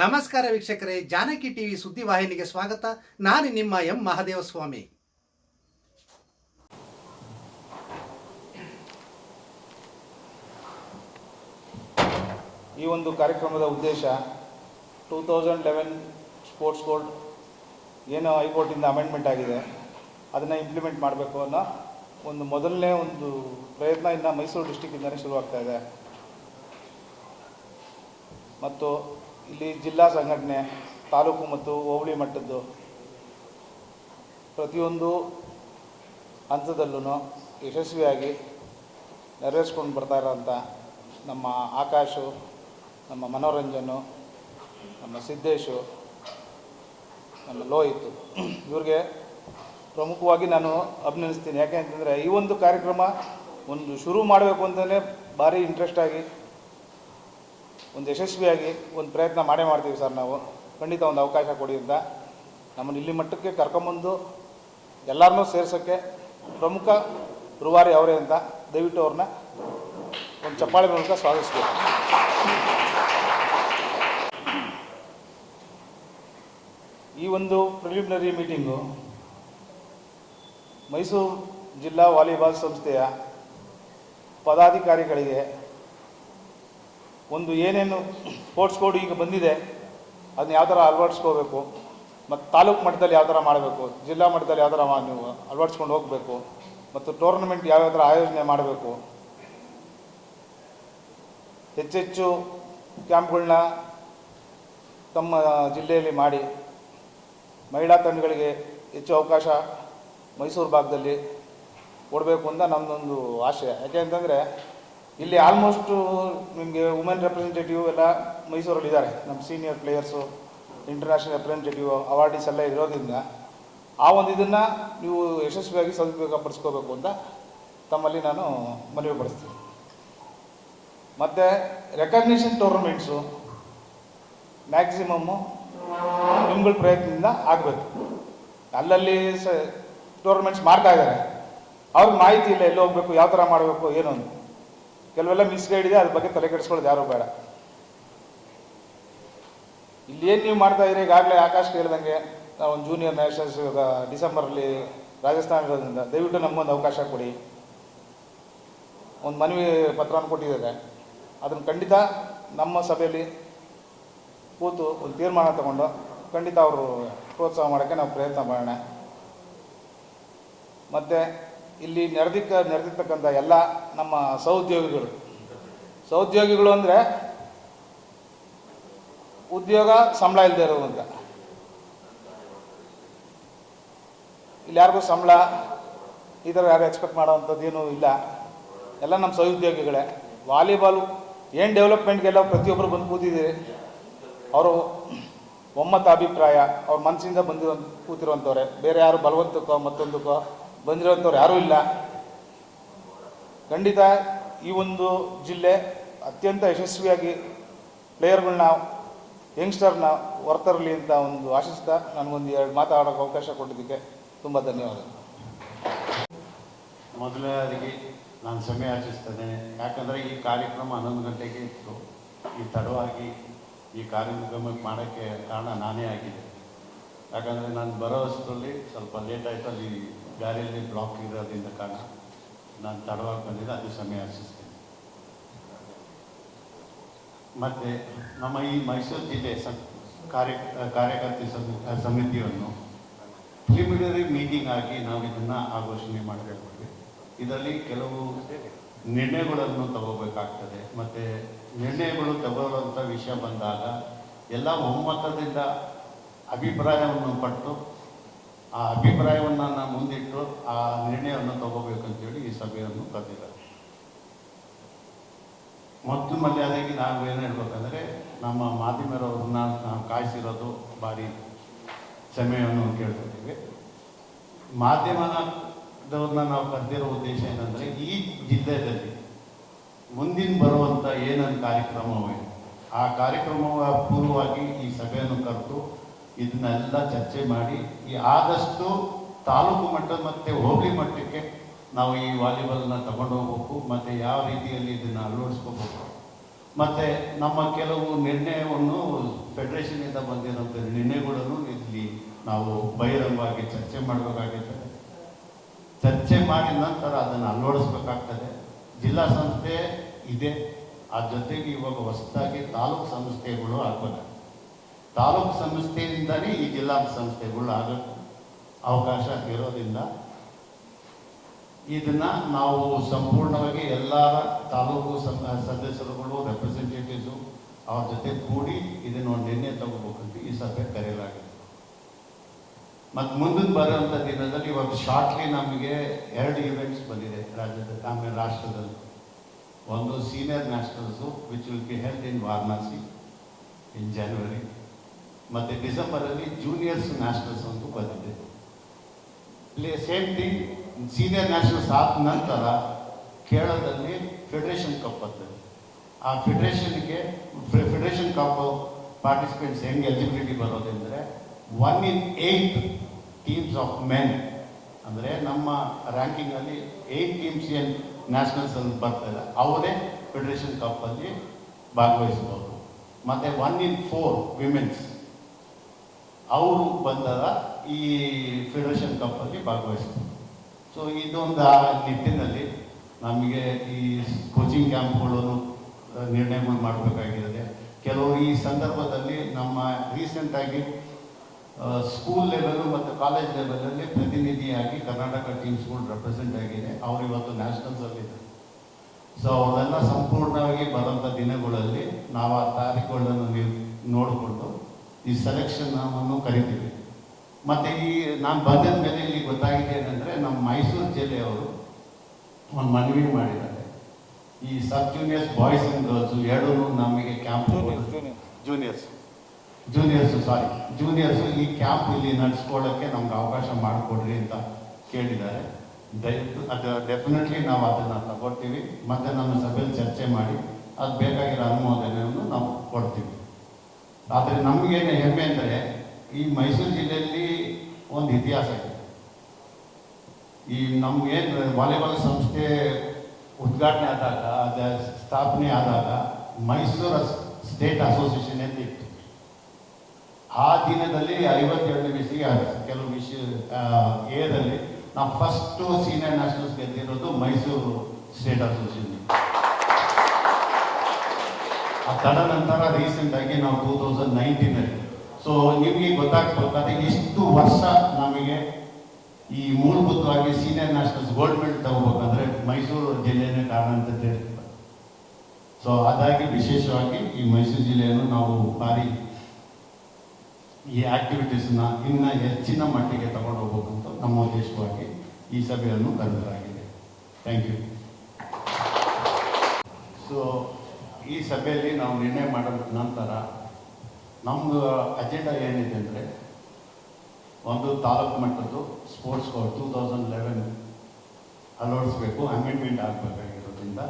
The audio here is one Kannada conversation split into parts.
ನಮಸ್ಕಾರ ವೀಕ್ಷಕರೇ, ಜಾನಕಿ ಟಿವಿ ಸುದ್ದಿವಾಹಿನಿಗೆ ಸ್ವಾಗತ. ನಾನು ನಿಮ್ಮ ಎಂ ಮಹಾದೇವಸ್ವಾಮಿ. ಈ ಒಂದು ಕಾರ್ಯಕ್ರಮದ ಉದ್ದೇಶ two thousand eleven sports code ಏನು ಹೈಕೋರ್ಟಿಂದ ಅಮೆಂಡ್ಮೆಂಟ್ ಆಗಿದೆ. ಅದನ್ನು ಇಂಪ್ಲಿಮೆಂಟ್ ಮಾಡಬೇಕು ಅನ್ನೋ ಒಂದು ಮೊದಲನೇ ಒಂದು ಪ್ರಯತ್ನ ಇನ್ನು ಮೈಸೂರು ಡಿಸ್ಟಿಕ್ಕಿಂದಲೇ ಶುರುವಾಗ್ತಾ ಇದೆ. ಮತ್ತು ಇಲ್ಲಿ ಜಿಲ್ಲಾ ಸಂಘಟನೆ, ತಾಲೂಕು ಮತ್ತು ಹೋಬಳಿ ಮಟ್ಟದ್ದು ಪ್ರತಿಯೊಂದು ಹಂತದಲ್ಲೂ ಯಶಸ್ವಿಯಾಗಿ ನೆರವೇರಿಸ್ಕೊಂಡು ಬರ್ತಾ ಇರೋಂಥ ನಮ್ಮ ಆಕಾಶು, ನಮ್ಮ ಮನೋರಂಜನು, ನಮ್ಮ ಸಿದ್ದೇಶು, ನಮ್ಮ ಲೋಹಿತ್. ಇವ್ರಿಗೆ ಪ್ರಮುಖವಾಗಿ ನಾನು ಅಭಿನಂದಿಸ್ತೀನಿ. ಯಾಕೆ ಅಂತಂದರೆ ಈ ಒಂದು ಕಾರ್ಯಕ್ರಮ ಒಂದು ಶುರು ಮಾಡಬೇಕು ಅಂತಲೇ ಭಾರಿ ಇಂಟ್ರೆಸ್ಟ್ ಆಗಿ ಒಂದು ಯಶಸ್ವಿಯಾಗಿ ಒಂದು ಪ್ರಯತ್ನ ಮಾಡೇ ಮಾಡ್ತೀವಿ ಸರ್ ನಾವು. ಖಂಡಿತ ಒಂದು ಅವಕಾಶ ಕೊಡಿ ಅಂತ. ನಮ್ಮನ್ನು ಇಲ್ಲಿ ಮಟ್ಟಕ್ಕೆ ಕರ್ಕೊಂಬಂದು ಎಲ್ಲರನ್ನೂ ಸೇರ್ಸೋಕ್ಕೆ ಪ್ರಮುಖ ರುವಾರಿ ಅವರೇ ಅಂತ ದಯವಿಟ್ಟು ಅವ್ರನ್ನ ಒಂದು ಚಪ್ಪಾಳೆ ಮೂಲಕ ಸ್ವಾಗತಿಸ್ಬೇಕು ಈ ಒಂದು ಪ್ರಿಲಿಮಿನರಿ ಮೀಟಿಂಗು ಮೈಸೂರು ಜಿಲ್ಲಾ ವಾಲಿಬಾಲ್ ಸಂಸ್ಥೆಯ ಪದಾಧಿಕಾರಿಗಳಿಗೆ ಒಂದು ಏನೇನು ಸ್ಪೋರ್ಟ್ಸ್ ಕೋಡ್ ಈಗ ಬಂದಿದೆ, ಅದನ್ನ ಯಾವ ಥರ ಅಳವಡಿಸ್ಕೋಬೇಕು, ಮತ್ತು ತಾಲೂಕು ಮಟ್ಟದಲ್ಲಿ ಯಾವ ಥರ ಮಾಡಬೇಕು, ಜಿಲ್ಲಾ ಮಟ್ಟದಲ್ಲಿ ಯಾವ ಥರ ನೀವು ಅಳವಡಿಸ್ಕೊಂಡು ಹೋಗಬೇಕು, ಮತ್ತು ಟೂರ್ನಮೆಂಟ್ ಯಾವ್ಯಾವ ಥರ ಆಯೋಜನೆ ಮಾಡಬೇಕು ಹೆಚ್ಚೆಚ್ಚು ಕ್ಯಾಂಪ್ಗಳನ್ನ ತಮ್ಮ ಜಿಲ್ಲೆಯಲ್ಲಿ ಮಾಡಿ, ಮಹಿಳಾ ತಂಡಗಳಿಗೆ ಹೆಚ್ಚು ಅವಕಾಶ ಮೈಸೂರು ಭಾಗದಲ್ಲಿ ಕೊಡಬೇಕು ಅಂತ ನಮ್ಮದೊಂದು ಆಶಯ. ಯಾಕೆ ಅಂತಂದರೆ ಇಲ್ಲಿ ಆಲ್ಮೋಸ್ಟು ನಿಮಗೆ ವುಮೆನ್ ರೆಪ್ರೆಸೆಂಟೇಟಿವ್ ಎಲ್ಲ ಮೈಸೂರಲ್ಲಿ ಇದ್ದಾರೆ. ನಮ್ಮ senior players international representative awardees ಎಲ್ಲ ಇರೋದ್ರಿಂದ ಆ ಒಂದು ಇದನ್ನು ನೀವು ಯಶಸ್ವಿಯಾಗಿ ಸದುಪಯೋಗಪಡಿಸ್ಕೋಬೇಕು ಅಂತ ತಮ್ಮಲ್ಲಿ ನಾನು ಮನವಿ ಪಡಿಸ್ತೀನಿ ಮತ್ತು ರೆಕಗ್ನಿಷನ್ ಟೂರ್ನಮೆಂಟ್ಸು ಮ್ಯಾಕ್ಸಿಮಮ್ಮು ನಿಮ್ಗಳ ಪ್ರಯತ್ನದಿಂದ ಆಗಬೇಕು. ಅಲ್ಲಲ್ಲಿ ಸ ಟೂರ್ನಮೆಂಟ್ಸ್ ಮಾಡ್ತಾ ಇದ್ದಾರೆ. ಅವ್ರಿಗೆ ಮಾಹಿತಿ ಇಲ್ಲ ಎಲ್ಲಿ ಹೋಗ್ಬೇಕು, ಯಾವ ಥರ ಮಾಡಬೇಕು, ಏನು ಅಂತ. ಕೆಲವೆಲ್ಲ ಮಿಸ್ಗೈಡ್ ಇದೆ, ಅದ್ರ ಬಗ್ಗೆ ತಲೆ ಕೆಡಿಸ್ಕೊಳ್ಳೋದು ಯಾರು ಬೇಡ. ಇಲ್ಲಿ ಏನು ನೀವು ಮಾಡ್ತಾ ಇದ್ದೀರಿ? ಈಗಾಗಲೇ ಆಕಾಶ್ ಕೇಳ್ದಂಗೆ, ನಾವು ಒಂದು ಜೂನಿಯರ್ ನ್ಯಾಷನಲ್ಸ್ ಡಿಸೆಂಬರಲ್ಲಿ ರಾಜಸ್ಥಾನ ಇರೋದ್ರಿಂದ ದಯವಿಟ್ಟು ನಮಗೊಂದು ಅವಕಾಶ ಕೊಡಿ. ಒಂದು ಮನವಿ ಪತ್ರವನ್ನು ಕೊಟ್ಟಿದ್ದಾರೆ. ಅದನ್ನು ಖಂಡಿತ ನಮ್ಮ ಸಭೆಯಲ್ಲಿ ಕೂತು ಒಂದು ತೀರ್ಮಾನ ತಗೊಂಡು ಖಂಡಿತ ಅವರು ಪ್ರೋತ್ಸಾಹ ಮಾಡೋಕ್ಕೆ ನಾವು ಪ್ರಯತ್ನ ಮಾಡೋಣ. ಮತ್ತು ಇಲ್ಲಿ ನೆರೆದಿಕ್ಕ, ನೆರೆದಿರ್ತಕ್ಕಂಥ ಎಲ್ಲ ನಮ್ಮ ಸಹೋದ್ಯೋಗಿಗಳು. ಸಹೋದ್ಯೋಗಿಗಳು ಅಂದರೆ ಉದ್ಯೋಗ ಸಂಬಳ ಇಲ್ಲದೆ ಇರೋದು ಇಲ್ಲಿ ಯಾರಿಗೂ ಸಂಬಳ, ಈ ಥರ ಯಾರು ಎಕ್ಸ್ಪೆಕ್ಟ್ ಮಾಡೋವಂಥದ್ದು ಏನೂ ಇಲ್ಲ. ಎಲ್ಲ ನಮ್ಮ ಸಹೋದ್ಯೋಗಿಗಳೇ. ವಾಲಿಬಾಲು ಏನು ಡೆವಲಪ್ಮೆಂಟ್ಗೆಲ್ಲ ಪ್ರತಿಯೊಬ್ಬರು ಬಂದು ಕೂತಿದ್ದೀರಿ. ಅವರು ಒಮ್ಮತ ಅಭಿಪ್ರಾಯ, ಅವ್ರ ಮನಸ್ಸಿಂದ ಬಂದಿರೋ ಕೂತಿರುವಂಥವ್ರೆ ಬೇರೆ ಯಾರು ಬಲವಂತಕ್ಕೋ, ಮತ್ತೊಂದಕ್ಕೋ ಬಂದಿರೋಂಥವ್ರು ಯಾರೂ ಇಲ್ಲ. ಖಂಡಿತ ಈ ಒಂದು ಜಿಲ್ಲೆ ಅತ್ಯಂತ ಯಶಸ್ವಿಯಾಗಿ ಪ್ಲೇಯರ್ಗಳನ್ನ ಯಂಗ್ಸ್ಟರ್ನ ಹೊರತರಲಿ ಅಂತ ಒಂದು ಆಶಿಸ್ತಾ ನನಗೊಂದು ಎರಡು ಮಾತಾಡೋಕ್ಕೆ ಅವಕಾಶ ಕೊಟ್ಟಿದ್ದಕ್ಕೆ ತುಂಬ ಧನ್ಯವಾದಗಳು. ಮೊದಲನೇದಾಗಿ ನಾನು ಸಮಯ ಆಚರಿಸ್ತೇನೆ ಯಾಕಂದರೆ ಈ ಕಾರ್ಯಕ್ರಮ ಹನ್ನೊಂದು ಗಂಟೆಗೆ ಇತ್ತು. ಈ ತಡವಾಗಿ ಈ ಕಾರ್ಯಕ್ರಮಕ್ಕೆ ಮಾಡೋಕ್ಕೆ ಕಾರಣ ನಾನೇ ಆಗಿದೆ ಯಾಕಂದರೆ ನಾನು ಬರೋ ಸ್ವಲ್ಪ ಲೇಟ್ ಆಯಿತು. ಅಲ್ಲಿ ದಾರಿಯಲ್ಲಿ ಬ್ಲಾಕ್ ಇರೋದ್ರಿಂದ ಕಾರಣ ನಾನು ತಡವಾಗಿ ಬಂದಿದ್ದೆ ಅದು ಸಮಯ ಯಾಚಿಸ್ತೇನೆ ಮತ್ತು ನಮ್ಮ ಈ ಮೈಸೂರು ಜಿಲ್ಲೆ ಸ ಕಾರ್ಯ ಕಾರ್ಯಕರ್ತೆ ಸಮಿತಿ ಸಮಿತಿಯನ್ನು ಪ್ರಿಲಿಮಿನರಿ ಮೀಟಿಂಗ್ ಆಗಿ ನಾವು ಇದನ್ನು ಆಘೋಷಣೆ ಮಾಡಬೇಕಾಗಿದೆ ಇದರಲ್ಲಿ ಕೆಲವು ನಿರ್ಣಯಗಳನ್ನು ತಗೋಬೇಕಾಗ್ತದೆ. ಮತ್ತು ನಿರ್ಣಯಗಳು ತಗೊಳ್ಳುವಂಥ ವಿಷಯ ಬಂದಾಗ ಎಲ್ಲ ಒಮ್ಮತದಿಂದ ಅಭಿಪ್ರಾಯವನ್ನು ಪಟ್ಟು ಆ ಅಭಿಪ್ರಾಯವನ್ನು ನಾನು ಮುಂದಿಟ್ಟು ಆ ನಿರ್ಣಯವನ್ನು ತಗೋಬೇಕಂತೇಳಿ ಈ ಸಭೆಯನ್ನು ಕರೆದಿದ್ದಾರೆ. ಮೊದಲು ಮರ್ಯಾದೆಗೆ ನಾವು ಏನು ಹೇಳ್ಬೇಕಂದ್ರೆ, ನಮ್ಮ ಮಾಧ್ಯಮರವ್ರನ್ನ ನಾವು ಕಾಯಿಸಿರೋದು ಭಾರಿ ಸಮಯವನ್ನು ಕೇಳ್ಕೊತೀವಿ. ಮಾಧ್ಯಮದವ್ರನ್ನ ನಾವು ಕರೆದಿರೋ ಉದ್ದೇಶ ಏನಂದರೆ, ಈ ಜಿಲ್ಲೆಯಲ್ಲಿ ಮುಂದಿನ ಬರುವಂಥ ಏನೊಂದು ಕಾರ್ಯಕ್ರಮವೇ, ಆ ಕಾರ್ಯಕ್ರಮವ ಪೂರ್ವವಾಗಿ ಈ ಸಭೆಯನ್ನು ಕರೆದು ಇದನ್ನೆಲ್ಲ ಚರ್ಚೆ ಮಾಡಿ ಈ ಆದಷ್ಟು ತಾಲೂಕು ಮಟ್ಟ ಮತ್ತು ಹೋಬಳಿ ಮಟ್ಟಕ್ಕೆ ನಾವು ಈ ವಾಲಿಬಾಲ್ನ ತಗೊಂಡು ಹೋಗ್ಬೇಕು, ಮತ್ತು ಯಾವ ರೀತಿಯಲ್ಲಿ ಇದನ್ನು ಅಳವಡಿಸ್ಕೋಬೇಕು. ಮತ್ತು ನಮ್ಮ ಕೆಲವು ನಿರ್ಣಯವನ್ನು ಫೆಡರೇಷನಿಂದ ಬಂದಿರೋಂಥ ನಿರ್ಣಯಗಳನ್ನು ಇಲ್ಲಿ ನಾವು ಬಹಿರಂಗವಾಗಿ ಚರ್ಚೆ ಮಾಡಬೇಕಾಗಿರ್ತದೆ. ಚರ್ಚೆ ಮಾಡಿದ ನಂತರ ಅದನ್ನು ಅಳವಡಿಸ್ಬೇಕಾಗ್ತದೆ. ಜಿಲ್ಲಾ ಸಂಸ್ಥೆ ಇದೆ. ಆ ಜೊತೆಗೆ ಇವಾಗ ಹೊಸದಾಗಿ ತಾಲೂಕು ಸಂಸ್ಥೆಗಳು ಆಗಬೇಕು. ತಾಲೂಕು ಸಂಸ್ಥೆಯಿಂದನೇ ಈ ಜಿಲ್ಲಾ ಸಂಸ್ಥೆಗಳು ಆಗ ಅವಕಾಶ ಇರೋದ್ರಿಂದ ಇದನ್ನ ನಾವು ಸಂಪೂರ್ಣವಾಗಿ ಎಲ್ಲ ತಾಲೂಕು ಸದಸ್ಯರುಗಳು ರೆಪ್ರೆಸೆಂಟೇಟಿವ್ಸು ಅವ್ರ ಜೊತೆ ಕೂಡಿ ಇದನ್ನ ನಿರ್ಣಯ ತಗೋಬೇಕಂತ ಈ ಸಭೆ ಕರೆಯಲಾಗಿದೆ. ಮತ್ತು ಮುಂದಿನ ಬರುವಂಥ ದಿನದಲ್ಲಿ ಇವಾಗ ಶಾರ್ಟ್ಲಿ ನಮಗೆ ಎರಡು ಇವೆಂಟ್ಸ್ ಬಂದಿದೆ ರಾಜ್ಯದ ಆಮೇಲೆ ರಾಷ್ಟ್ರದಲ್ಲಿ. ಒಂದು senior nationals which will be held in Varanasi in January ಮತ್ತು ಡಿಸೆಂಬರಲ್ಲಿ ಜೂನಿಯರ್ಸ್ ನ್ಯಾಷನಲ್ಸ್ ಅಂತ ಬಂದಿದೆ. ಇಲ್ಲಿ ಸೇಮ್ ಥಿಂಗ್ ಸೀನಿಯರ್ ನ್ಯಾಷನಲ್ಸ್ ಆದ ನಂತರ ಕೇರಳದಲ್ಲಿ ಫೆಡರೇಷನ್ ಕಪ್ ಬರ್ತದೆ ಆ ಫೆಡರೇಷನ್ಗೆ ಫೆಡರೇಷನ್ ಕಪ್ ಪಾರ್ಟಿಸಿಪೆಂಟ್ಸ್ ಹೆಂಗೆ eligibility ಬರೋದಂದರೆ one in eight teams of men ಅಂದರೆ ನಮ್ಮ ರ್ಯಾಂಕಿಂಗಲ್ಲಿ ಏಯ್ಟ್ ಟೀಮ್ಸ್ ಏನು ನ್ಯಾಷನಲ್ಸ್ ಅಲ್ಲಿ ಬರ್ತಾರೆ ಅವರೇ ಫೆಡರೇಷನ್ ಕಪ್ಪಲ್ಲಿ ಭಾಗವಹಿಸ್ಬೋದು ಮತ್ತು ಒನ್ ಇನ್ ಫೋರ್ ವಿಮೆನ್ಸ್ ಅವರು ಬಂದಾಗ ಈ ಫೆಡರೇಷನ್ ಕಪ್ಪಲ್ಲಿ ಭಾಗವಹಿಸ್ತಾರೆ ಸೊ ಇದೊಂದು ಆ ನಿಟ್ಟಿನಲ್ಲಿ ನಮಗೆ ಈ ಕೋಚಿಂಗ್ ಕ್ಯಾಂಪ್ಗಳನ್ನು ನಿರ್ಣಯಗಳು ಮಾಡಬೇಕಾಗಿದೆ ಕೆಲವು ಈ ಸಂದರ್ಭದಲ್ಲಿ ನಮ್ಮ ರೀಸೆಂಟಾಗಿ ಸ್ಕೂಲ್ ಲೆವೆಲು ಮತ್ತು ಕಾಲೇಜ್ ಲೆವೆಲಲ್ಲಿ ಪ್ರತಿನಿಧಿಯಾಗಿ ಕರ್ನಾಟಕ ಟೀಮ್ಸ್ಗಳು ರೆಪ್ರೆಸೆಂಟ್ ಆಗಿದೆ ಅವರು ಇವತ್ತು ನ್ಯಾಷನಲ್ಸಲ್ಲಿದ್ದಾರೆ ಸೊ ಅವರೆಲ್ಲ ಸಂಪೂರ್ಣವಾಗಿ ಬರೋಂಥ ದಿನಗಳಲ್ಲಿ ನಾವು ಆ ತಾರೀಕುಗಳನ್ನು ನೋಡಿಕೊಂಡು ಈ ಸೆಲೆಕ್ಷನ್ ಅನ್ನು ಕರಿತೀವಿ. ಮತ್ತು ಈ ನಾನು ಬಂದಿದ ಮೇಲೆ ಇಲ್ಲಿ ಗೊತ್ತಾಗಿದೆ ಏನಂದರೆ ನಮ್ಮ ಮೈಸೂರು ಜಿಲ್ಲೆಯವರು ಒಂದು ಮನವಿ ಮಾಡಿದ್ದಾರೆ. ಈ sub juniors boys and girls ಎರಡೂ ನಮಗೆ camp juniors juniors sorry juniors ಈ ಕ್ಯಾಂಪ್ ಇಲ್ಲಿ ನಡೆಸ್ಕೊಳ್ಳೋಕ್ಕೆ ನಮ್ಗೆ ಅವಕಾಶ ಮಾಡಿಕೊಡ್ರಿ ಅಂತ ಕೇಳಿದ್ದಾರೆ. ದಯವಿಟ್ಟು ಅದು ಡೆಫಿನೆಟ್ಲಿ ನಾವು ಅದನ್ನು ತಗೊಳ್ತೀವಿ. ಮತ್ತು ನಮ್ಮ ಸಭೆಯಲ್ಲಿ ಚರ್ಚೆ ಮಾಡಿ ಅದು ಬೇಕಾಗಿರೋ ಅನುಮೋದನೆಯನ್ನು ನಾವು ಕೊಡ್ತೀವಿ. ಆದರೆ ನಮಗೇನು ಹೆಮ್ಮೆ ಅಂದರೆ ಈ ಮೈಸೂರು ಜಿಲ್ಲೆಯಲ್ಲಿ ಒಂದು ಇತಿಹಾಸ ಇದೆ. ಈ ನಮಗೇನು ವಾಲಿಬಾಲ್ ಸಂಸ್ಥೆ ಉದ್ಘಾಟನೆ ಆದಾಗ, ಅದ ಸ್ಥಾಪನೆ ಆದಾಗ ಮೈಸೂರು ಸ್ಟೇಟ್ ಅಸೋಸಿಯೇಷನ್ ಅಂತ ಇತ್ತು. ಆ ದಿನದಲ್ಲಿ ಐವತ್ತೆರಡು ವಿಷಯ ಕೆಲವು ವಿಷಯ ಏದಲ್ಲಿ ನಾವು ಫಸ್ಟು ಸೀನಿಯರ್ ನ್ಯಾಷನಲ್ಸ್ ಗೆದ್ದಿರೋದು ಮೈಸೂರು ಸ್ಟೇಟ್ ಅಸೋಸಿಯೇಷನ್. ತದನಂತರ ರೀಸೆಂಟ್ ಆಗಿ ನಾವು ಟೂ ತೌಸಂಡ್ ನೈನ್ಟೀನಲ್ಲಿ ಸೊ ನಿಮಗೆ ಗೊತ್ತಾಗ್ತದೆ ಎಷ್ಟು ವರ್ಷ ನಮಗೆ ಈ ಮೂಲಭೂತವಾಗಿ ಸೀನಿಯರ್ ನ್ಯಾಷನಲ್ಸ್ ಗೋಲ್ಡ್ ಮೆಡಲ್ ತಗೋಬೇಕಂದ್ರೆ ಮೈಸೂರು ಜಿಲ್ಲೆನೇ ಕಾರಣ ಅಂತ ತಿಳಿಸ್ತಾರೆ ಸೊ ಅದಾಗಿ ವಿಶೇಷವಾಗಿ ಈ ಮೈಸೂರು ಜಿಲ್ಲೆಯನ್ನು ನಾವು ಭಾರಿ ಈ ಆಕ್ಟಿವಿಟೀಸ್ನ ಇನ್ನೂ ಹೆಚ್ಚಿನ ಮಟ್ಟಿಗೆ ತಗೊಂಡು ಹೋಗ್ಬೇಕು ಅಂತ ನಮ್ಮ ಉದ್ದೇಶವಾಗಿ ಈ ಸಭೆಯನ್ನು ಕರೆದಲಾಗಿದೆ ಥ್ಯಾಂಕ್ ಯು ಸೊ ಈ ಸಭೆಯಲ್ಲಿ ನಾವು ನಿರ್ಣಯ ಮಾಡಿದ ನಂತರ ನಮ್ಮದು ಅಜೆಂಡಾ ಏನಿದೆ ಅಂದರೆ ಒಂದು taluk ಮಟ್ಟದ್ದು sports code two thousand eleven ಅಳವಡಿಸ್ಬೇಕು amendment ಆಗಬೇಕಾಗಿರೋದ್ರಿಂದ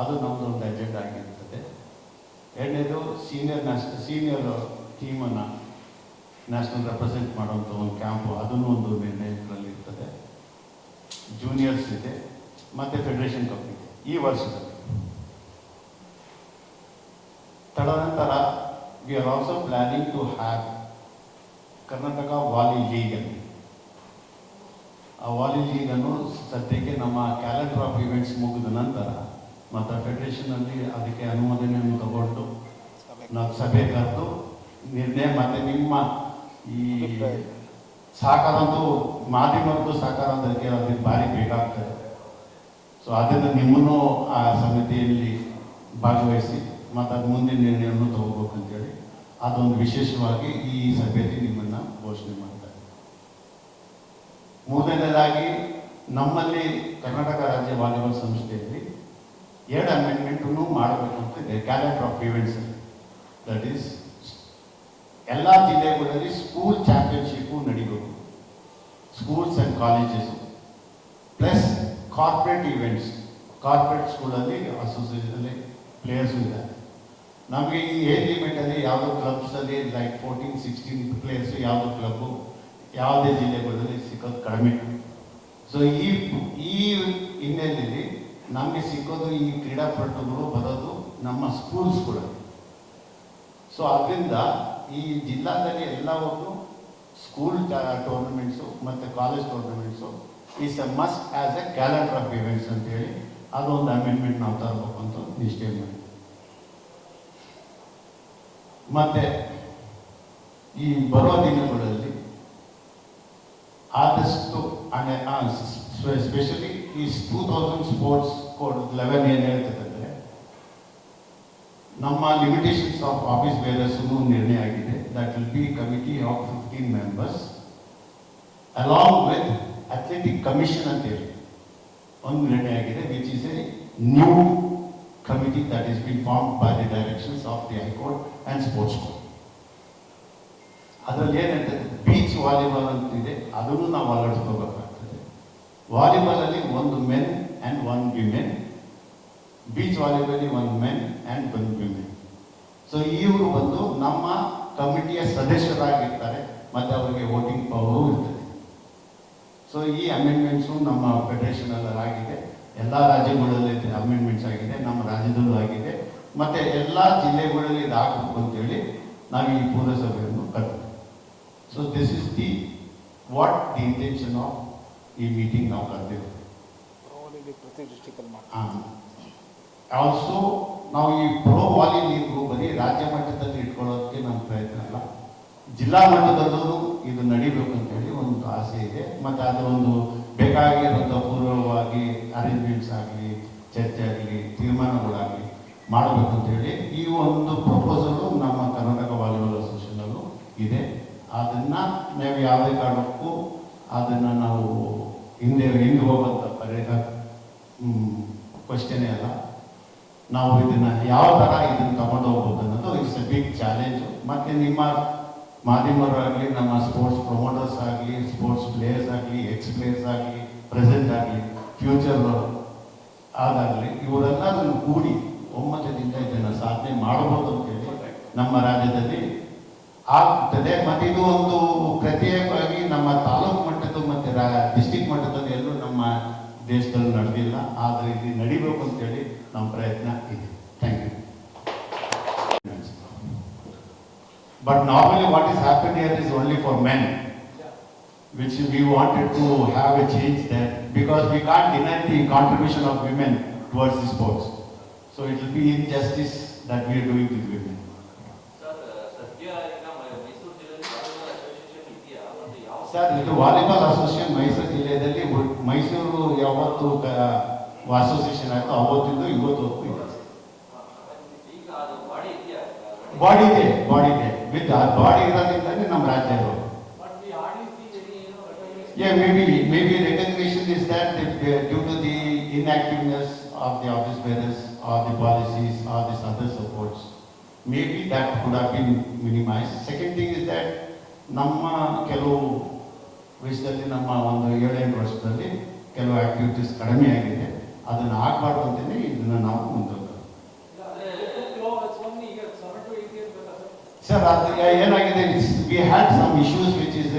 ಅದು ನಮ್ಮದು ಒಂದು ಅಜೆಂಡಾ ಆಗಿರ್ತದೆ. ಎರಡನೇದು ಸೀನಿಯರ್ ನ್ಯಾಷನಲ್ ಸೀನಿಯರ್ ಟೀಮನ್ನು ನ್ಯಾಷನಲ್ ರೆಪ್ರೆಸೆಂಟ್ ಮಾಡುವಂಥ ಒಂದು ಕ್ಯಾಂಪು ಅದನ್ನು ಒಂದು ನಿರ್ಣಯದಲ್ಲಿ ಇರ್ತದೆ ಜೂನಿಯರ್ಸ್ ಇದೆ, ಮತ್ತು ಫೆಡರೇಷನ್ ಕಪ್ ಇದೆ. ಈ ವರ್ಷದಲ್ಲಿ. ತದನಂತರ we are also planning to have Karnataka volley league ಆ ವಾಲಿ ಲೀಗನ್ನು ಸದ್ಯಕ್ಕೆ ನಮ್ಮ ಕ್ಯಾಲೆಂಡರ್ ಆಫ್ ಇವೆಂಟ್ಸ್ ಮುಗಿದ ನಂತರ ಮತ್ತು ಫೆಡರೇಷನಲ್ಲಿ ಅದಕ್ಕೆ ಅನುಮೋದನೆಯನ್ನು ತಗೊಂಡು ನಾವು ಸಭೆ ಕರೆದು ನಿರ್ಣಯ ಮತ್ತು ನಿಮ್ಮ ಈ ಸಹಕಾರದ್ದು ಮಾಧ್ಯಮದ್ದು ಸಹಕಾರ ಅದಕ್ಕೆ ಅದಕ್ಕೆ ಭಾರಿ ಬೇಕಾಗ್ತದೆ. ಸೊ ಅದನ್ನು ನಿಮ್ಮನ್ನು ಆ ಸಮಿತಿಯಲ್ಲಿ ಭಾಗವಹಿಸಿ. ಮತ್ತು ಅದು ಮುಂದಿನ ನಿರ್ಣಯವನ್ನು ತಗೋಬೇಕು ಅಂತೇಳಿ ಅದೊಂದು ವಿಶೇಷವಾಗಿ ಈ ಸಭೆಯಲ್ಲಿ ನಿಮ್ಮನ್ನು ಘೋಷಣೆ ಮಾಡ್ತಾರೆ ಮೂರನೇದಾಗಿ, ನಮ್ಮಲ್ಲಿ ಕರ್ನಾಟಕ ರಾಜ್ಯ ವಾಲಿಬಾಲ್ ಸಂಸ್ಥೆಯಲ್ಲಿ ಎರಡು ಅಮೆಂಡ್ಮೆಂಟನ್ನು ಮಾಡಬೇಕು ಅಂತ ಇದೆ calendar of events that is ಎಲ್ಲ ಜಿಲ್ಲೆಗಳಲ್ಲಿ school championship ನಡೀಬೇಕು. Schools and colleges plus corporate events corporate ಸ್ಕೂಲಲ್ಲಿ ಅಸೋಸಿಯೇಷನಲ್ಲಿ ಪ್ಲೇಯರ್ಸು ಇದ್ದಾರೆ. ನಮಗೆ ಈ ಏಜ್ ಲಿಮಿಟಲ್ಲಿ ಯಾವುದೋ ಕ್ಲಬ್ಸಲ್ಲಿ ಲೈಕ್ ಫೋರ್ಟೀನ್ ಸಿಕ್ಸ್ಟೀನ್ ಪ್ಲೇಯರ್ಸು ಯಾವುದೋ ಕ್ಲಬ್ಬು ಯಾವುದೇ ಜಿಲ್ಲೆಗಳಲ್ಲಿ ಸಿಕ್ಕೋದು ಕಡಿಮೆ. ಸೊ ಈ ಈ ಹಿನ್ನೆಲೆಯಲ್ಲಿ ನಮಗೆ ಸಿಕ್ಕೋದು ಈ ಕ್ರೀಡಾಪಟುಗಳು ಬರೋದು ನಮ್ಮ ಸ್ಕೂಲ್ಸ್ ಕೂಡ. ಸೊ ಅದರಿಂದ ಈ ಜಿಲ್ಲಾದಲ್ಲಿ ಎಲ್ಲವನ್ನು ಸ್ಕೂಲ್ ಟೂರ್ನಮೆಂಟ್ಸು ಮತ್ತು college tournaments is a must as a calendar of events ಅಂತೇಳಿ ಅದೊಂದು ಅಮೆಂಡ್ಮೆಂಟ್ ನಾವು ತರಬೇಕು ಅಂತ ನಿಶ್ಚಯ ಮಾಡಿ ಮತ್ತು ಈ ಬರುವ ದಿನಗಳಲ್ಲಿ ಆದಷ್ಟು ಸ್ಪೆಷಲಿ ಈ two thousand sports code eleven ಏನು ಹೇಳ್ತದೆ ಅಂದರೆ ನಮ್ಮ ಲಿಮಿಟೇಷನ್ಸ್ ಆಫ್ ಆಫೀಸ್ ಬೇರಸ್ ನಿರ್ಣಯ ಆಗಿದೆ. That will be committee of fifteen members along with athletic commission ಅಂತೇಳಿ ಒಂದು ನಿರ್ಣಯ ಆಗಿದೆ which is a new committee that is formed form the directions directions of High Court and sports court ಅದರಲ್ಲಿ ಏನಂತಂದ್ರೆ ಬೀಚ್ ವಾಲಿಬಾಲ್ ಅಂತಿದೆ ಅದನ್ನು ನಾವು ಅಳವಡಿಸ್ಕೋಬೇಕಾಗ್ತದೆ. ವಾಲಿಬಾಲಲ್ಲಿ ಒಂದು men and one women beach ವಾಲಿಬಾಲಿ ಒಂದು men and one women so ಇವರು ಬಂದು ನಮ್ಮ ಕಮಿಟಿಯ ಸದಸ್ಯರಾಗಿರ್ತಾರೆ, ಮತ್ತು ಅವರಿಗೆ ವೋಟಿಂಗ್ ಪವರು ಇರ್ತದೆ. ಸೊ ಈ ಅಮೆಂಡ್ಮೆಂಟ್ಸು ನಮ್ಮ ಫೆಡರೇಷನಲ್ಲಿ ಆಗಿದೆ ಎಲ್ಲ ರಾಜ್ಯಗಳಲ್ಲಿ ಅಮೆಂಡ್ಮೆಂಟ್ಸ್ ಆಗಿದೆ ನಮ್ಮ ರಾಜ್ಯದಲ್ಲೂ ಆಗಿದೆ. ಮತ್ತು ಎಲ್ಲ ಜಿಲ್ಲೆಗಳಲ್ಲಿ ಇದಾಗಬೇಕು ಅಂತೇಳಿ ನಾವು ಈ ಪುರಸಭೆಯನ್ನು ಕರೆದ್ವಿ so this is the what the intention of ಈ ಮೀಟಿಂಗ್ ನಾವು ಕರೆದಿದ್ದೀವಿ ಮಾಡಿ ಆಲ್ಸೋ ನಾವು ಈ ಪ್ರೋ ವಾಲಿ ಬರಿ ಬರೀ ರಾಜ್ಯ ಮಟ್ಟದಲ್ಲಿ ಇಟ್ಕೊಳ್ಳೋದಕ್ಕೆ ನಮ್ಮ ಪ್ರಯತ್ನ ಅಲ್ಲ. ಜಿಲ್ಲಾ ಮಟ್ಟದಲ್ಲೂ ಇದು ನಡಿಬೇಕು ಅಂತೇಳಿ ಒಂದು ಆಸೆ ಇದೆ. ಮತ್ತು ಅದರ ಒಂದು ಬೇಕಾಗಿರುವಂಥ ಪೂರ್ವವಾಗಿ ಅರೇಂಜ್ಮೆಂಟ್ಸ್ ಆಗಲಿ, ಚರ್ಚೆ ಆಗಲಿ, ತೀರ್ಮಾನಗಳಾಗಲಿ ಮಾಡಬೇಕು ಅಂತೇಳಿ ಈ ಒಂದು ಪ್ರಪೋಸಲು ನಮ್ಮ ಕರ್ನಾಟಕ ವಾಲಿಬಾಲ್ ಅಸೋಸಿಯೇಷನಲ್ಲೂ ಇದೆ. ಅದನ್ನು ನಾವು ಯಾವುದೇ ಕಾರಣಕ್ಕೂ ಅದನ್ನು ನಾವು ಹಿಂದೆ ಹಿಂದೆ ಹೋಗುವಂಥ ಪರಿಹ ಕ್ವಶನೇ ಅಲ್ಲ. ನಾವು ಇದನ್ನ ಯಾವ ಥರ ಇದನ್ನ ತಗೊಂಡು ಹೋಗ್ಬೋದು ಅನ್ನೋದು ಇಟ್ಸ್ ಎ ಬಿಗ್ ಚಾಲೆಂಜು ಮತ್ತು ನಿಮ್ಮ ಮಾಧ್ಯಮರಾಗಲಿ, ನಮ್ಮ ಸ್ಪೋರ್ಟ್ಸ್ ಪ್ರಮೋಟರ್ಸ್ ಆಗಲಿ ಸ್ಪೋರ್ಟ್ಸ್ ಪ್ಲೇಯರ್ಸ್ ಆಗಲಿ ಎಕ್ಸ್ ಪ್ಲೇಯರ್ಸ್ ಆಗಲಿ ಪ್ರೆಸೆಂಟ್ ಆಗಲಿ ಫ್ಯೂಚರ್ ಅದಾಗಲಿ ಇವರೆಲ್ಲರನ್ನು ಕೂಡಿ ಒಮ್ಮತದಿಂದ ಇದನ್ನು ಸಾಧನೆ ಮಾಡಬಹುದು ಅಂತೇಳಿ ನಮ್ಮ ರಾಜ್ಯದಲ್ಲಿ ಆಗ್ತದೆ. ಮತ್ತು ಇದು ಒಂದು ಪ್ರತ್ಯೇಕವಾಗಿ ನಮ್ಮ ತಾಲೂಕು ಮಟ್ಟದ ಮತ್ತು ಡಿಸ್ಟಿಕ್ ಮಟ್ಟದಲ್ಲಿ ಎಲ್ಲೂ ನಮ್ಮ ದೇಶದಲ್ಲಿ ನಡೆದಿಲ್ಲ. ಆದರೆ ಇಲ್ಲಿ ನಡಿಬೇಕು ಅಂತೇಳಿ ನಮ್ಮ ಪ್ರಯತ್ನ ಇದೆ. But normally what is happen here is only for men which we wanted to have a change there because we can't deny the contribution of women towards the sports. So it will be injustice that we are doing to the women. Sir ಸದ್ಯ ಈಗ ಮ- ಮೈಸೂರು ಜಿಲ್ಲೆಯಲ್ಲಿ ವಾಲಿಬಾಲ್ ಅಸೋಸಿಯೇಷನ್ ಇದೆಯಾ ಮತ್ತು ಯಾವ ಸರ್ ಇದು ವಾಲಿಬಾಲ್ ಅಸೋಸಿಯೇಷನ್ ಮೈಸೂರು ಜಿಲ್ಲೆಯಲ್ಲಿ ಒ- ಮೈಸೂರು ಯಾವತ್ತು ಅಸೋಸಿಯೇಷನ್ ಆಯಿತು ಅವತ್ತಿಂದ ಇವತ್ತವರೆಗೂ ಇದೆ ಈಗ ಅದು ಬಾಡಿ ಇದೆಯಾ ಬಾಡಿ ಇದೆ ಬಾಡಿ ಇದೆ ವಿತ್ ಬಾಡಿ ಇರೋದರಿಂದ ನಮ್ಮ ರಾಜ್ಯ yeah maybe maybe resignation is that due to the in of the office bearers of the policy is are the other supports maybe that would of in minimise second degrees that ನಮ್ಮ ಕೆಲವು ವಿಷಯದಲ್ಲಿ, ನಮ್ಮ ಒಂದು ಏಳೆಂಟು ವರ್ಷದಲ್ಲಿ ಕೆಲವು ಆಕ್ಟಿವಿಟೀಸ್ ಕಡಿಮೆ ಆಗಿದೆ ಅದನ್ನ ಹಾಕ್ ಮಾಡುವಂತೇನೆ ಇದನ್ನು ನಾವು ಕುಂತೀವಿ ಸರ್ ಅದು ಏನಾಗಿದೆ we had some issues which is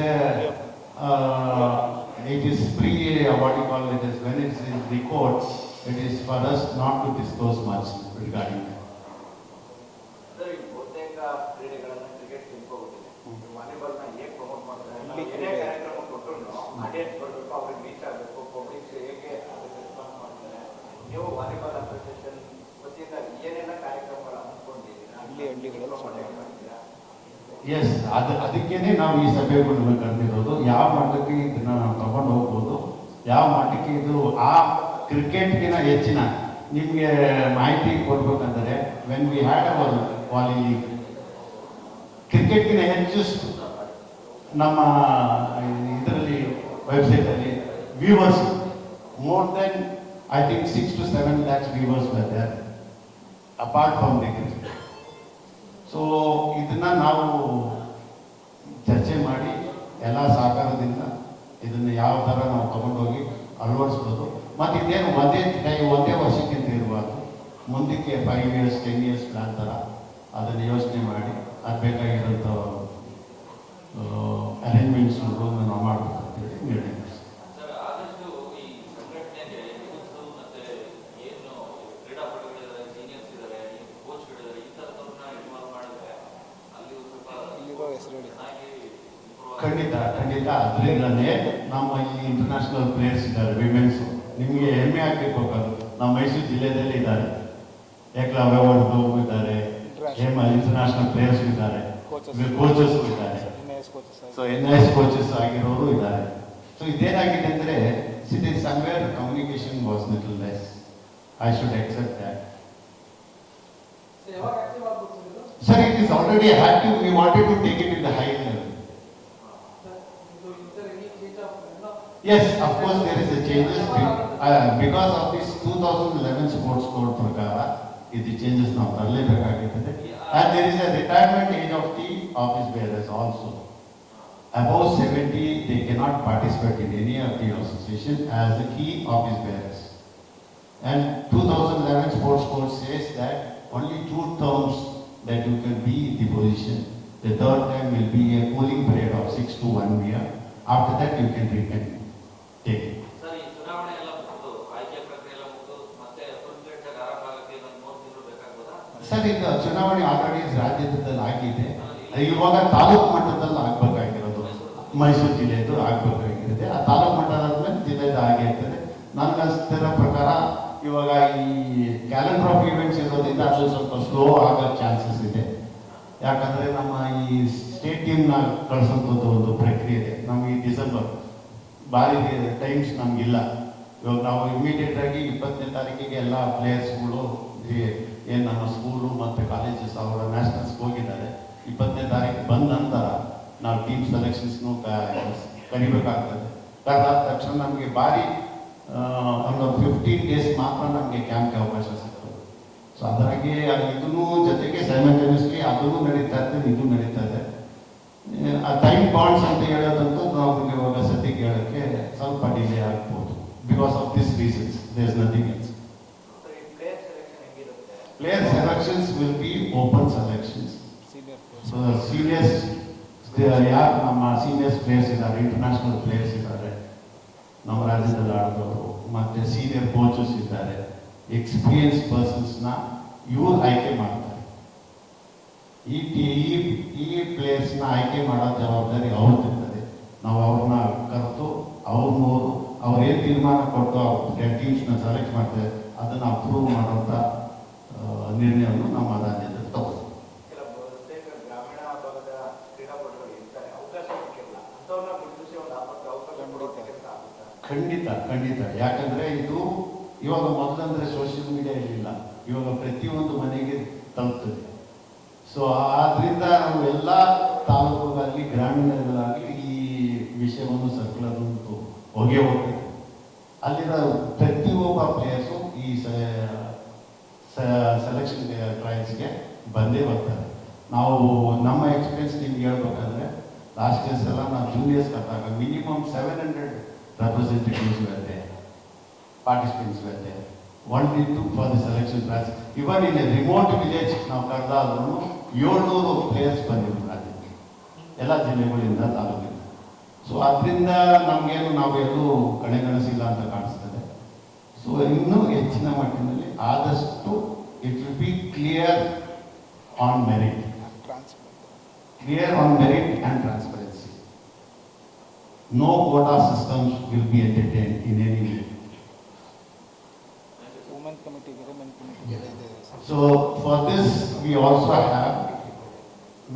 it is pre what you call it is when it's in court it is for us not to disclose much regarding ನಾವು ವಾಲಿಬಾಲ್ ಅಸೋಸಿಯೇಷನ್ ವತಿಯಿಂದ ಏನೆಲ್ಲ ಕಾರ್ಯಕ್ರಮಗಳು ಹಮ್ಮಿಕೊಂಡಿದ್ದೀರಾ ಹಳ್ಳಿ ಹಳ್ಳಿಗಳಲ್ಲಿ ಎಸ್ ಅದು, ಅದಕ್ಕೇನೆ ನಾವು ಈ ಸಭೆಗಳನ್ನು ಕರೆದಿರೋದು. ಯಾವ ಮಟ್ಟಕ್ಕೆ ಇದನ್ನ ನಾವು ತಗೊಂಡು ಹೋಗ್ಬೋದು, ಯಾವ ಮಟ್ಟಕ್ಕೆ ಇದು ಆ ಕ್ರಿಕೆಟ್ಗಿನ ಹೆಚ್ಚಿನ ನಿಮಗೆ ಮಾಹಿತಿ ಕೊಡ್ಬೇಕಂದ್ರೆ when we had our volley league ಕ್ರಿಕೆಟ್ಗಿನ ಹೆಚ್ಚು ನಮ್ಮ ಇದರಲ್ಲಿ ವೆಬ್ಸೈಟಲ್ಲಿ viewers more than I think six to seven lakhs viewers ಬರ್ತಾರೆ apart from the cricket so ಇದನ್ನ ನಾವು ಚರ್ಚೆ ಮಾಡಿ ಎಲ್ಲ ಸಹಕಾರದಿಂದ ಇದನ್ನು ಯಾವ ಥರ ನಾವು ತಗೊಂಡೋಗಿ ಅಳವಡಿಸ್ಬೋದು. ಮತ್ತು ಇದೇನು ಒಂದೇ ಟೈ ಒಂದೇ ವರ್ಷಕ್ಕಿಂತ ಇರಬಾರ್ದು ಮುಂದಕ್ಕೆ five years ten years plan ಥರ ಅದನ್ನು ಯೋಚನೆ ಮಾಡಿ ಅದು ಬೇಕಾಗಿರೋಂಥ ಅರೇಂಜ್ಮೆಂಟ್ಸ್ ನಾವು ಮಾಡಬೇಕು ಅಂತೇಳಿ ನಿರ್ಣಯ ಮಾಡಿದ್ವಿ. ಸರ್ ಆದಷ್ಟು ಈ ಸಂಘಟನೆಗೆ ಯೂತ್ಸು ಮತ್ತೆ ಏನು ಕ್ರೀಡಾಪಟುಗಳಿದ್ದಾರೆ ಸೀನಿಯರ್ಸ್ ಇದ್ದಾರೆ ಈ ಖಂಡಿತ ಖಂಡಿತ ಅದರಿಂದನೇ ನಮ್ಮ ಈ ಇಂಟರ್ನ್ಯಾಷನಲ್ ಪ್ಲೇಯರ್ಸ್ ಇದ್ದಾರೆ ವಿಮೆನ್ಸ್ ನಿಮಗೆ ಹೆಮ್ಮೆ ಆಗ್ತಿರ್ಬೇಕು ನಮ್ಮ ಮೈಸೂರು ಜಿಲ್ಲೆಯಲ್ಲಿ ಇದ್ದಾರೆ. ಏಕಲವ್ಯ ವರ್ಧು ಇದ್ದಾರೆ. ಹೇಮ ಇಂಟರ್ನ್ಯಾಷನಲ್ ಪ್ಲೇಯರ್ಸ್ ಇದ್ದಾರೆ. ಕೋಚಸ್ ಇದ್ದಾರೆ. ಸೊ ಎನ್ ಎಸ್ ಕೋಚಸ್ ಆಗಿರೋರು ಇದ್ದಾರೆ. ಸೊ ಇದೇನಾಗಿದೆ ಅಂದ್ರೆ city is somewhere communication was little less I should accept that sir it is already active we wanted to take it in the high level Yes, of course, there is a changes be- uh, because of this 2011 sports code ಪ್ರಕಾರ ಇದು changes ನಾವು ತರಲೇಬೇಕಾಗಿರ್ತದೆ and there is a retirement age of the office bearers also. Above 70, they cannot participate in any of the association as the key office bearers. And 2011 sports code says that only two terms that you can be in the position. The third term will be a cooling period of six to one year. After that, you can retain, Sir ಈಗ ಚುನಾವಣೆ ಆಲ್ರೆಡಿ ರಾಜ್ಯದಲ್ಲಿ ಆಗಿದೆ. ಇವಾಗ ತಾಲೂಕು ಮಟ್ಟದಲ್ಲಿ ಆಗ್ಬೇಕಾಗಿರೋದು ಮೈಸೂರು. ಜಿಲ್ಲೆಯದು ಆಗ್ಬೇಕಾಗಿರುತ್ತೆ ಆ ತಾಲೂಕು ಮಟ್ಟದಾದ್ಮೇಲೆ ಜಿಲ್ಲೆದು ಆಗಿ ಇರ್ತದೆ ನನಗೆ ಅನಿಸ್ತಿರೋ ಪ್ರಕಾರ ಇವಾಗ ಈ ಕ್ಯಾಲೆಂಡರ್ ಆಫ್ ಇವೆಂಟ್ಸ್ ಇರೋದ್ರಿಂದ ಅದು ಸ್ವಲ್ಪ ಸ್ಲೋ ಆಗೋ ಚಾನ್ಸಸ್ ಇದೆ. ಯಾಕಂದ್ರೆ ನಮ್ಮ ಈ ಸ್ಟೇಟ್ ಟೀಮ್ನ ಕಳ್ಸೋಂಥದ್ದು ಒಂದು ಪ್ರಕ್ರಿಯೆ ಇದೆ. ನಮ್ಗೆ ಈ ಡಿಸೆಂಬರ್ ಭಾರಿ ಟೈಮ್ಸ್ ನಮಗಿಲ್ಲ. ಇವಾಗ ನಾವು ಇಮಿಡಿಯೇಟ್ ಆಗಿ ಇಪ್ಪತ್ತನೇ ತಾರೀಕಿಗೆ ಎಲ್ಲ ಪ್ಲೇಯರ್ಸ್ಗಳು ಏನು ನಮ್ಮ ಸ್ಕೂಲು ಮತ್ತು ಕಾಲೇಜಸ್ ಅವರ ನ್ಯಾಷನಲ್ಸ್ಗೆ ಹೋಗಿದ್ದಾರೆ. ಇಪ್ಪತ್ತನೇ ತಾರೀಕು ಬಂದ ನಂತರ ನಾವು ಟೀಮ್ ಸೆಲೆಕ್ಷನ್ಸ್ನು ಕರಿಬೇಕಾಗ್ತದೆ. ಕರೆದಾದ ತಕ್ಷಣ ನಮಗೆ ಭಾರಿ ಒಂದು ಫಿಫ್ಟೀನ್ ಡೇಸ್ ಮಾತ್ರ ನಮಗೆ ಕ್ಯಾಂಪ್ಗೆ ಅವಕಾಶ ಸಿಗ್ತದೆ. ಸೊ ಅದರಾಗೆ ಇದೂ ಜೊತೆಗೆ ಸೈಮಲ್ಟೇನಿಯಸ್ಲಿ ಅದೂ ನಡೀತಾ ಇರ್ತದೆ ಇದು ನಡೀತಾ ಇದೆ. ಆ ಟೈಮ್ ಬಾಂಡ್ಸ್ ಅಂತ ಹೇಳೋದಂತೂ ಹೇಳೋಕ್ಕೆ ಸ್ವಲ್ಪ ಡಿಲೇ ಆಗ್ಬೋದು because of this reasons there is nothing else player selections will be open selections so seniors ಯಾರು ನಮ್ಮ ಸೀನಿಯರ್ಸ್ ಪ್ಲೇಯರ್ಸ್ ಇದ್ದಾರೆ ಇಂಟರ್ನ್ಯಾಷನಲ್ ಪ್ಲೇಯರ್ಸ್ ಇದ್ದಾರೆ. ನಮ್ಮ ರಾಜ್ಯದಲ್ಲಿ ಆಡಿದವರು, ಮತ್ತೆ ಸೀನಿಯರ್ ಕೋಚಸ್ ಇದ್ದಾರೆ. ಎಕ್ಸ್ಪೀರಿಯನ್ಸ್ ಪರ್ಸನ್ಸ್ನ ಇವ್ರು ಆಯ್ಕೆ ಮಾಡ್ತಾರೆ. ಈ ಈ ಪ್ಲೇಯರ್ಸ್ನ ಆಯ್ಕೆ ಮಾಡೋ ಜವಾಬ್ದಾರಿ ಅವ್ರದ್ದಿರ್ತದೆ ನಾವು ಅವ್ರನ್ನ ಕರೆದು ಅವ್ರನ್ನ ಅವ್ರು ಏನು ತೀರ್ಮಾನ ಕೊಟ್ಟು ಟೀಮ್ಸ್ನ ಸೆಲೆಕ್ಟ್ ಮಾಡ್ತಾರೆ ಅದನ್ನು ಅಪ್ರೂವ್ ಮಾಡುವಂಥ ನಿರ್ಣಯವನ್ನು ನಮ್ಮ ತಗೋತೀವಿ ಕೆಲಸ ಖಂಡಿತ ಖಂಡಿತ. ಯಾಕಂದ್ರೆ ಇದು ಇವಾಗ ಮೊದಲಂದ್ರೆ ಸೋಷಿಯಲ್ ಮೀಡಿಯಾ ಇರಲಿಲ್ಲ. ಇವಾಗ ಪ್ರತಿಯೊಂದು ಮನೆಗೆ ತಲುಪ್ತದೆ. ಸೊ ಆದ್ರಿಂದ ನಾವು ಎಲ್ಲ ತಾಲೂಕುಗಳಲ್ಲಿ ಗ್ರಾಮೀಣಗಳಾಗಲಿ ವಿಷಯವನ್ನು ಸರ್ಕ್ಯುಲರ್ ಹೊಗೆ ಹೋಗ್ತದೆ ಪ್ರತಿ ಒಬ್ಬ ಪ್ಲೇಯರ್ಸು ಈ ಸೆಲೆಕ್ಷನ್ ಟ್ರಯಲ್ಸ್ಗೆ ಬಂದೇ ಬರ್ತಾರೆ. ನಾವು ನಮ್ಮ ಎಕ್ಸ್ಪೀರಿಯನ್ಸ್ ನಿಮ್ಗೆ ಹೇಳ್ಬೇಕಂದ್ರೆ ಲಾಸ್ಟ್ ಇಯರ್ಸ್ ಎಲ್ಲ ನಾವು ಜೂನಿಯರ್ಸ್ ಕಟ್ಟಾಗ ಮಿನಿಮಮ್ ಸೆವೆನ್ ಹಂಡ್ರೆಡ್ ರೆಪ್ರೆಸೆಂಟೇಟಿವ್ಸ್ ಬರುತ್ತೆ ಪಾರ್ಟಿಸಿಪೆಂಟ್ಸ್ ಬರುತ್ತೆ wanted to for the selection trials even a remote village ನಾವು ಕರೆದಾದ್ರೂ ಏಳ್ನೂರು ಪ್ಲೇಯರ್ಸ್ ಬಂದಿದ್ರು ಅದಕ್ಕೆ ಎಲ್ಲ ಜಿಲ್ಲೆಗಳಿಂದ ತಾಲೂಕಿಂದ ಸೊ ಅದರಿಂದ ನಮಗೇನು ನಾವು ಎಲ್ಲೂ ಕಡೆಗಣಿಸಿಲ್ಲ ಅಂತ ಕಾಣಿಸ್ತದೆ. ಸೊ ಇನ್ನೂ ಹೆಚ್ಚಿನ ಮಟ್ಟಿನಲ್ಲಿ ಆದಷ್ಟು it will be clear on merit clear on merit and transparency no quota systems will be committee women committee ಇದೆ So for this, we also have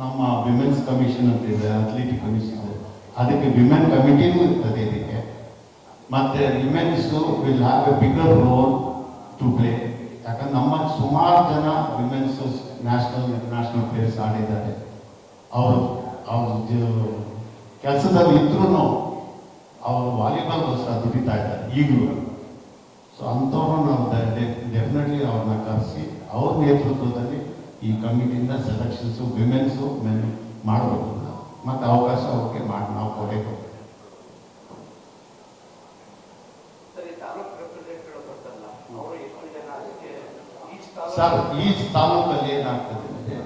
ನಮ್ಮ ವಿಮೆನ್ಸ್ ಕಮಿಷನ್ ಅಂತ ಇದೆ ಅಥ್ಲೀಟಿಕ್ ಕಮಿಷನ್ ಅದಕ್ಕೆ ವಿಮೆನ್ ಕಮಿಟಿನೂ ಇರ್ತದೆ ಇದಕ್ಕೆ. ಮತ್ತೆ women's will have a bigger role to play. ಯಾಕಂದ್ರೆ ನಮ್ಮ ಸುಮಾರು ಜನ ವಿಮೆನ್ಸ್ ನ್ಯಾಷನಲ್, ಇಂಟರ್ನ್ಯಾಷನಲ್ ಪ್ಲೇಯರ್ಸ್ ಆಡಿದ್ದಾರೆ. ಅವರು, ಅವ್ರ ಕೆಲಸದಲ್ಲಿ ಇದ್ರೂ ಅವರು ವಾಲಿಬಾಲ್ಗೋಸ್ಕರ ದುಡಿತಾ ಇದ್ದಾರೆ, ಈಗಲೂ. ಸೊ ಅಂಥವ್ರು ನಾವು ಡೆಫಿನೆಟ್ಲಿ ಅವ್ರನ್ನ ಕರೆಸಿ, ಅವ್ರ ನೇತೃತ್ವದಲ್ಲಿ ಈ ಕಮಿಟಿಯಿಂದ ಸೆಲೆಕ್ಷನ್ಸು ವಿಮೆನ್ಸು ಮೆನ್ ಮಾಡಬೇಕು ಮತ್ತು ಅವಕಾಶ ಅವ್ರಿಗೆ ಮಾಡಿ ನಾವು ಕೊಡಬೇಕು ಸರ್ ಈ ತಾಲೂಕು ರೆಪ್ರೆಸೆಂಟೇಟಿವ್ ಬರ್ತಾರಲ್ಲ ಅವರು ಎಷ್ಟು ಜನ ಅದಕ್ಕೆ ಈಚ್ ಸರ್ ತಾಲೂಕು ಈ ತಾಲೂಕಲ್ಲಿ ಏನಾಗ್ತದೆ ಅಂದರೆ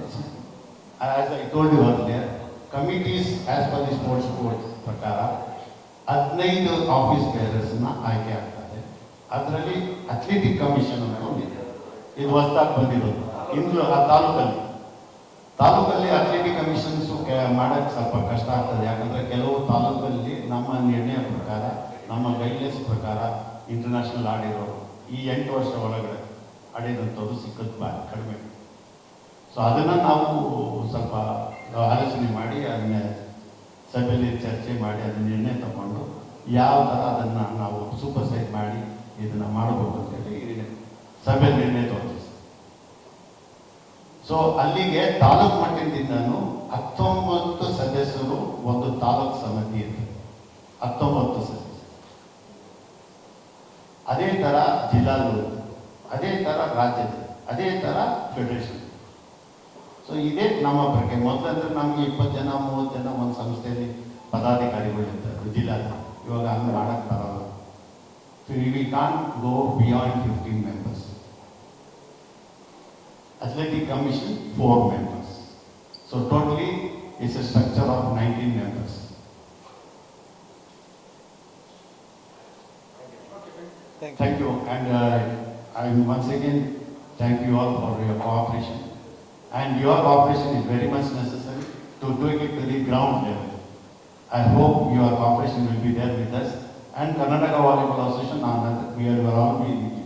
as I told you earlier committees as per the sports code ಪ್ರಕಾರ ಹದಿನೈದು ಆಫೀಸ್ ಬೇರರ್ಸ್ನ ಆಯ್ಕೆ ಆಗ್ತದೆ. ಅದರಲ್ಲಿ ಅಥ್ಲೆಟಿಕ್ ಕಮಿಷನ್ ಅಂತ ಒಂದಿದೆ ಇದು ಹೊಸದಾಗಿ ಬಂದಿರೋದು. ಇಂದು ಆ ತಾಲೂಕಲ್ಲಿ ತಾಲೂಕಲ್ಲಿ ಅಥ್ಲೆಟಿಕ್ ಕಮಿಷನ್ಸು ಮಾಡೋಕ್ಕೆ ಸ್ವಲ್ಪ ಕಷ್ಟ ಆಗ್ತದೆ. ಯಾಕಂದರೆ ಕೆಲವು ತಾಲೂಕಲ್ಲಿ ನಮ್ಮ ನಿರ್ಣಯ ಪ್ರಕಾರ, ನಮ್ಮ ಗೈಡ್ಲೈನ್ಸ್ ಪ್ರಕಾರ ಇಂಟರ್ನ್ಯಾಷನಲ್ ಆಡಿರೋ ಈ ಎಂಟು ವರ್ಷ ಒಳಗಡೆ ಆಡಿದಂಥದ್ದು ಸಿಕ್ಕದ್ ಬಾ, ಕಡಿಮೆ. ಸೊ ಅದನ್ನು ನಾವು ಸ್ವಲ್ಪ ಆಲೋಚನೆ ಮಾಡಿ, ಅದನ್ನ ಸಭೆಯಲ್ಲಿ ಚರ್ಚೆ ಮಾಡಿ, ಅದನ್ನ ನಿರ್ಣಯ ತಗೊಂಡು ಯಾವ ಥರ ಅದನ್ನು ನಾವು ಸೂಪರ್ಸೈಡ್ ಮಾಡಿ ಇದನ್ನು ಮಾಡಬಹುದು ಅಂತೇಳಿ ಸಭೆ ನಿರ್ಣಯ ತಗೊಂಡಿದ್ದೀವಿ. ಸೊ ಅಲ್ಲಿಗೆ ತಾಲೂಕು ಮಟ್ಟದಿಂದನೂ ಹತ್ತೊಂಬತ್ತು ಸದಸ್ಯರು ಒಂದು ತಾಲೂಕು ಸಮಿತಿ ಇದೆ ಹತ್ತೊಂಬತ್ತು ಸದಸ್ಯರು. ಅದೇ ತರ ಜಿಲ್ಲಾಗಳು ಅದೇ ತರ ರಾಜ್ಯದ, ಅದೇ ತರ ಫೆಡರೇಷನ್ ಸೊ ಇದೇ ನಮ್ಮ ಬಗ್ಗೆ. ಮೊದಲಂದ್ರೆ ನಮಗೆ ಇಪ್ಪತ್ತು ಜನ, ಮೂವತ್ತು ಜನ ಒಂದು ಸಂಸ್ಥೆಯಲ್ಲಿ ಪದಾಧಿಕಾರಿಗಳು ಇರ್ತಾರೆ ಜಿಲ್ಲಾ ಇವಾಗ ಹಂಗೆ ಮಾಡಕ್ಕೆ ಬರಲ್ಲ. So we can go beyond fifteen members Athletic Commission, four members. So totally, it's a structure of 19 members. Thank you, and uh, I once again thank you all for your cooperation. And your cooperation is very much necessary to take it to the ground level. I hope your cooperation will be there with us. And Karnataka Volleyball Association, uh, we will all be